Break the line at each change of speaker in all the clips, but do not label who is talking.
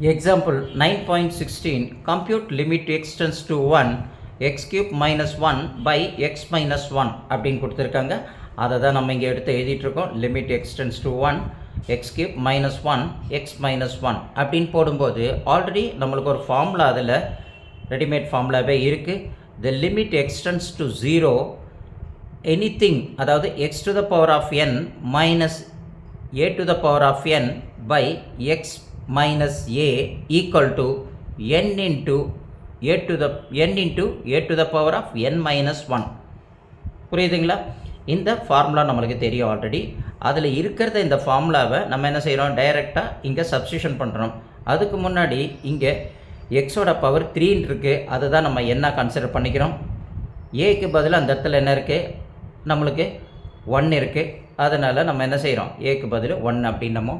Example 9.16 compute limit x tends to 1 x cube minus 1 by x minus 1 அப்படின்னு கொடுத்துருக்காங்க அதை தான் நம்ம இங்கே எடுத்து எழுதிட்டு இருக்கோம் limit x tends to 1 x cube minus 1 x minus 1 அப்படின்னு போடும்போது ஆல்ரெடி நம்மளுக்கு ஒரு ஃபார்முலா அதில் ரெடிமேட் ஃபார்முலாவே இருக்குது the limit extends to 0 anything அதாவது x to the power of n minus a to the power of n by x minus a equal to n into a to the n into a to the power of n minus one புரியுதுங்களா? இந்த formula நம்மளுக்கு தெரியும் already அதில் இருக்கிறத இந்த ஃபார்முலாவை நம்ம என்ன செய்கிறோம் டைரெக்டாக இங்கே சப்ஸ்டியூஷன் பண்ணுறோம் அதுக்கு முன்னாடி இங்கே எக்ஸோட பவர் த்ரீன்னு இருக்குது அதை தான் நம்ம என்ன கன்சிடர் பண்ணிக்கிறோம்? ஏக்கு பதில் அந்த இடத்துல என்ன இருக்குது நம்மளுக்கு ஒன் இருக்குது அதனால் நம்ம என்ன செய்கிறோம் ஏக்கு பதில் ஒன் அப்படின்னு நம்ம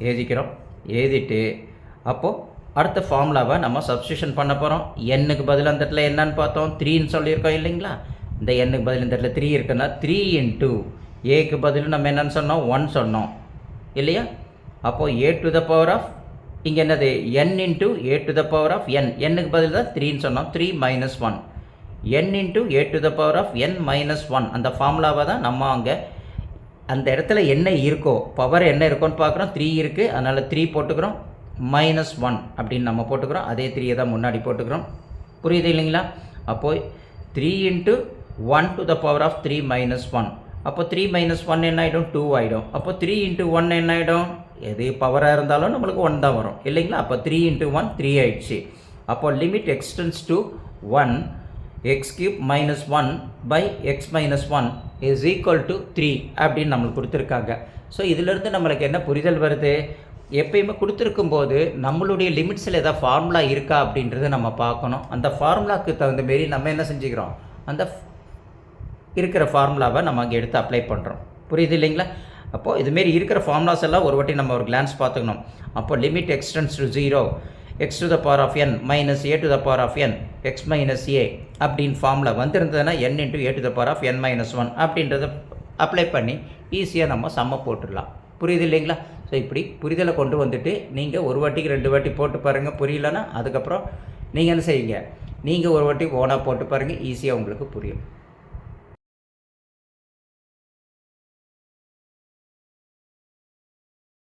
எழுதிக்கிறோம் எழுதிட்டு அப்போது அடுத்த ஃபார்முலாவை நம்ம சப்ஸ்டியூஷன் பண்ண போகிறோம் எண்ணுக்கு பதில் அந்த இடத்துல என்னன்னு பார்த்தோம். த்ரீன்னு சொல்லியிருக்கோம் இல்லைங்களா? இந்த எண்ணுக்கு பதில் இந்த இடத்துல த்ரீ இருக்குன்னா த்ரீ இன்ட்டு ஏக்கு பதில் நம்ம என்னன்னு சொன்னோம்? ஒன் சொன்னோம். இல்லையா? அப்போது a to the power of இங்கே என்னது? N into a to the power of n எண்ணுக்கு பதில் தான் த்ரீன்னு சொன்னோம். Three minus one n into a to the power of n minus one அந்த ஃபார்முலாவை தான் நம்ம அங்கே அந்த இடத்துல என்ன இருக்கோ பவர் என்ன இருக்கோன்னு பார்க்குறோம். த்ரீ இருக்குது அதனால் த்ரீ போட்டுக்கிறோம். மைனஸ் ஒன் அப்படின்னு நம்ம போட்டுக்கிறோம். அதே த்ரீயை தான் முன்னாடி போட்டுக்கிறோம். புரியுது இல்லைங்களா? அப்போது three into one to the power of three minus one அப்போ த்ரீ மைனஸ் ஒன் என்ன ஆகிடும் டூ ஆகிடும் அப்போ த்ரீ இன்ட்டு ஒன் என்ன ஆகிடும் எது பவராக இருந்தாலும் நம்மளுக்கு ஒன் தான் வரும். இல்லைங்களா? அப்போ த்ரீ இன்ட்டு ஒன் த்ரீ ஆயிடுச்சு. அப்போ limit x tends to one x cube minus one by x minus one is equal to three அப்படின்னு நம்மளுக்கு கொடுத்துருக்காங்க. ஸோ இதிலிருந்து நம்மளுக்கு என்ன புரிதல் வருது? எப்பயுமே கொடுத்துருக்கும் போது நம்மளுடைய லிமிட்ஸில் ஏதாவது ஃபார்முலா இருக்கா அப்படின்றத நம்ம பார்க்கணும். அந்த ஃபார்முலாவுக்கு தகுந்த மாரி நம்ம என்ன செஞ்சுக்கிறோம்? அந்த இருக்கிற ஃபார்முலாவை நம்ம அங்கே எடுத்து அப்ளை பண்ணுறோம் புரியுது இல்லைங்களா? அப்போது இதுமாரி இருக்கிற ஃபார்முலாஸ் எல்லாம் ஒரு வாட்டி நம்ம ஒரு கிளான்ஸ் பார்த்துக்கணும். அப்போ limit x tends to zero x to the power of n minus a to the power of n x minus a அப்படின்னு ஃபார்மில் வந்திருந்ததுன்னா n into a to the power of n minus one அப்படின்றத apply பண்ணி ஈஸியாக நம்ம சம்ம போட்டுடலாம். புரியுது இல்லைங்களா? ஸோ இப்படி புரிதலை கொண்டு வந்துட்டு நீங்கள் ஒரு வாட்டிக்கு ரெண்டு வாட்டி போட்டு பாருங்கள் புரியலன்னா அதுக்கப்புறம் நீங்கள் என்ன செய்யுங்க நீங்கள் ஒரு வாட்டி ஓனாக போட்டு பாருங்கள் ஈஸியாக உங்களுக்கு புரியும்.